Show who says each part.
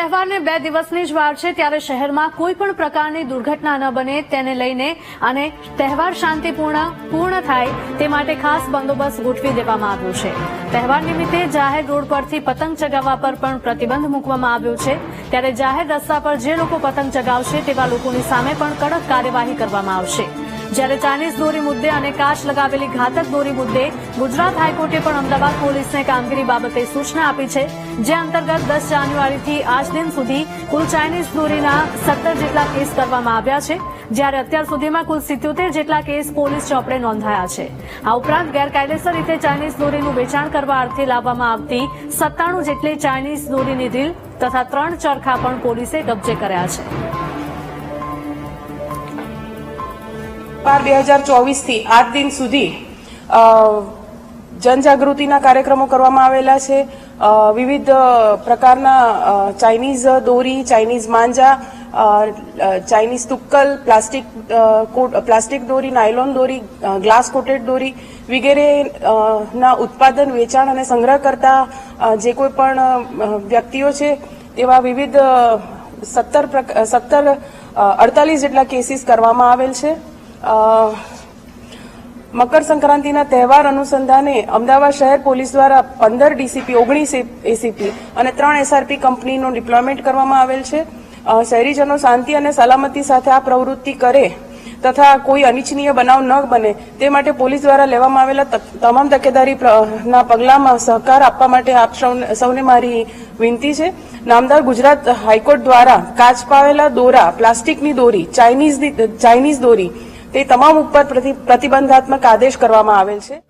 Speaker 1: તહેવારને બે દિવસની જ વાર છે ત્યારે શહેરમાં કોઈ પણ પ્રકારની દુર્ઘટના ન બને તેને લઈને અને તહેવાર શાંતિપૂર્ણ પૂર્ણ થાય તે માટે ખાસ બંદોબસ્ત ગોઠવી દેવામાં આવ્યો છે. તહેવાર નિમિત્તે જાહેર રોડ પરથી પતંગ ચગાવવા પર પણ પ્રતિબંધ મૂકવામાં આવ્યો છે. ત્યારે જાહેર રસ્તા પર જે લોકો પતંગ ચગાવશે તેવા લોકોની સામે પણ કડક કાર્યવાહી કરવામાં આવશે. જ્યારે ચાઇનીઝ દોરી મુદ્દે અને કાચ લગાવેલી ઘાતક દોરી મુદ્દે ગુજરાત હાઈકોર્ટે પણ અમદાવાદ પોલીસને કામગીરી બાબતે સૂચના આપી છે, જે અંતર્ગત દસ જાન્યુઆરીથી આજ દિન સુધી કુલ ચાઇનીઝ દોરીના સત્તર જેટલા કેસ કરવામાં આવ્યા છે, જ્યારે અત્યાર સુધીમાં કુલ સિત્યોતેર જેટલા કેસ પોલીસ ચોપડે નોંધાયા છે. આ ઉપરાંત ગેરકાયદેસર રીતે ચાઇનીઝ દોરીનું વેચાણ કરવા અર્થે લાવવામાં આવતી સત્તાણું જેટલી ચાઇનીઝ દોરીની રીલ તથા ત્રણ ચરખા પણ પોલીસે કબજે કર્યા છે.
Speaker 2: બાર બે હજાર ચોવીસથી આજ દિન સુધી જનજાગૃતિના કાર્યક્રમો કરવામાં આવેલા છે. વિવિધ પ્રકારના ચાઇનીઝ દોરી, ચાઇનીઝ માંજા ચાઇનીઝ તુક્કલ, પ્લાસ્ટિક પ્લાસ્ટિક દોરી, નાયલોન દોરી ગ્લાસ કોટેડ દોરી વગેરે ના ઉત્પાદન, વેચાણ અને સંગ્રહ કરતા જે કોઈ પણ વ્યક્તિઓ છે તેવા વિવિધ સત્તર સત્તર અડતાલીસ જેટલા કેસીસ કરવામાં આવેલ છે. મકર સંક્રાંતિના તહેવાર અનુસંધાને અમદાવાદ શહેર પોલીસ દ્વારા પંદર ડીસીપી, ઓગણીસ એસીપી અને ત્રણ એસઆરપી કંપનીનું ડિપ્લોયમેન્ટ કરવામાં આવેલ છે. શહેરીજનો શાંતિ અને સલામતી સાથે આ પ્રવૃત્તિ કરે તથા કોઈ અનિચ્છનીય બનાવ ન બને તે માટે પોલીસ દ્વારા લેવામાં આવેલા તમામ તકેદારીના પગલામાં સહકાર આપવા માટે આપ સૌને- મારી વિનંતી છે. નામદાર ગુજરાત હાઈકોર્ટ દ્વારા કાચ પાવેલા દોરા, પ્લાસ્ટિકની દોરી ચાઇનીઝ ચાઇનીઝ દોરી તે તમામ ઉપર પ્રતિ- પ્રતિબંધાત્મક આદેશ કરવામાં આવેલ છે.